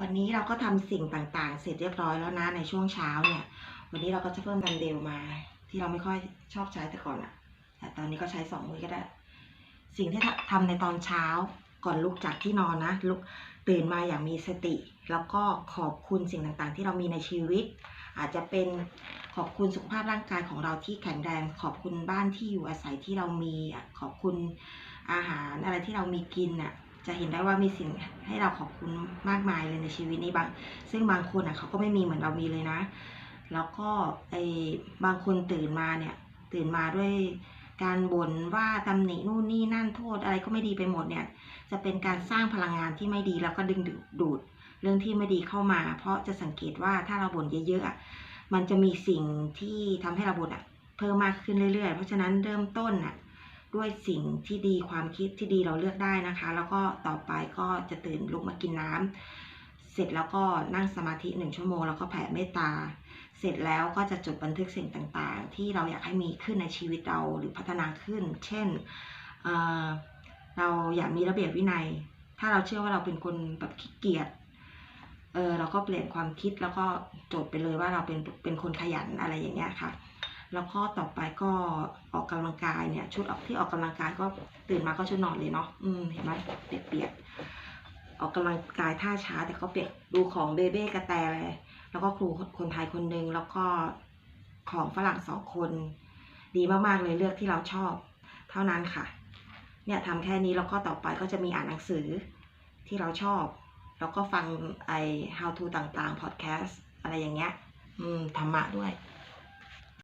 วันนี้เราก็ทำสิ่งต่างๆ เสร็จเรียบร้อยแล้วนะในช่วงเช้าเนี่ย วันนี้เราก็จะเพิ่มดัมเบลมา ที่เราไม่ค่อยชอบใช้แต่ก่อนอะแต่ตอนนี้ก็ใช้สองมือก็ได้ สิ่งที่ทำในตอนเช้าก่อนลุกจากที่นอนนะลุกตื่นมาอย่างมีสติ แล้วก็ขอบคุณสิ่งต่างๆ ที่เรามีในชีวิต อาจจะเป็นขอบคุณสุขภาพร่างกายของเราที่แข็งแรง ขอบคุณบ้านที่อยู่อาศัยที่เรามีขอบคุณอาหารอะไรที่เรามีกินน่ะ จะเห็นได้ว่ามีสิ่งให้เราขอบคุณมากมายเลยในชีวิตนี้บาง ซึ่งบางคนอะเขาก็ไม่มีเหมือนเรามีเลยนะ แล้วก็ไอ้บางคนตื่นมาเนี่ย ตื่นมาด้วยการบ่นว่าตำหนินู่นนี่นั่นโทษอะไรก็ไม่ดีไปหมดเนี่ย จะเป็นการสร้างพลังงานที่ไม่ดีแล้วก็ดึงดูดเรื่องที่ไม่ดีเข้ามา เพราะจะสังเกตว่าถ้าเราบ่นเยอะๆมันจะมีสิ่งที่ทำให้เราบ่นอะ เพิ่มมากขึ้นเรื่อยๆ เพราะฉะนั้นเริ่มต้นอะ ด้วยสิ่งที่ดีความคิดที่ดีเราเลือกได้นะคะ แล้วก็ต่อไปก็จะตื่นลุกมากินน้ำเสร็จแล้วก็นั่งสมาธิหนึ่งชั่วโมงแล้วก็แผ่เมตตา เสร็จแล้วก็จะจดบันทึกสิ่งต่างๆ ที่เราอยากให้มีขึ้นในชีวิตเราหรือพัฒนาขึ้น เช่นเเราอยากมีระเบียบวินัย ถ้าเราเชื่อว่าเราเป็นคนแบบขี้เกียจเออเราก็เปลี่ยนความคิดแล้วก็จดไปเลยว่าเราเป็นเป็นคนขยันอะไรอย่างเงี้ยค่ะ แล้วก็ต่อไปก็ออกกำลังกายเนี่ย ชุดออกที่ออกกำลังกายก็ตื่นมาก็ชุดนอนเลยเนาะอืมเห็นไหมเปียกๆออกกำลังกายท่าช้า แต่ก็เปียกดูของเบเบ้กระแตเลยแล้วก็ครูคนไทยคนหนึ่งแล้วก็ของฝรั่งสองคน ดีมากๆเลยเลือกที่เราชอบ เท่านั้นค่ะ เนี่ยทำแค่นี้แล้วก็ต่อไปก็จะมีอ่านหนังสือที่เราชอบ แล้วก็ฟังไอ how to ต่างๆ podcast อะไรอย่างเงี้ย อืมธรรมะด้วย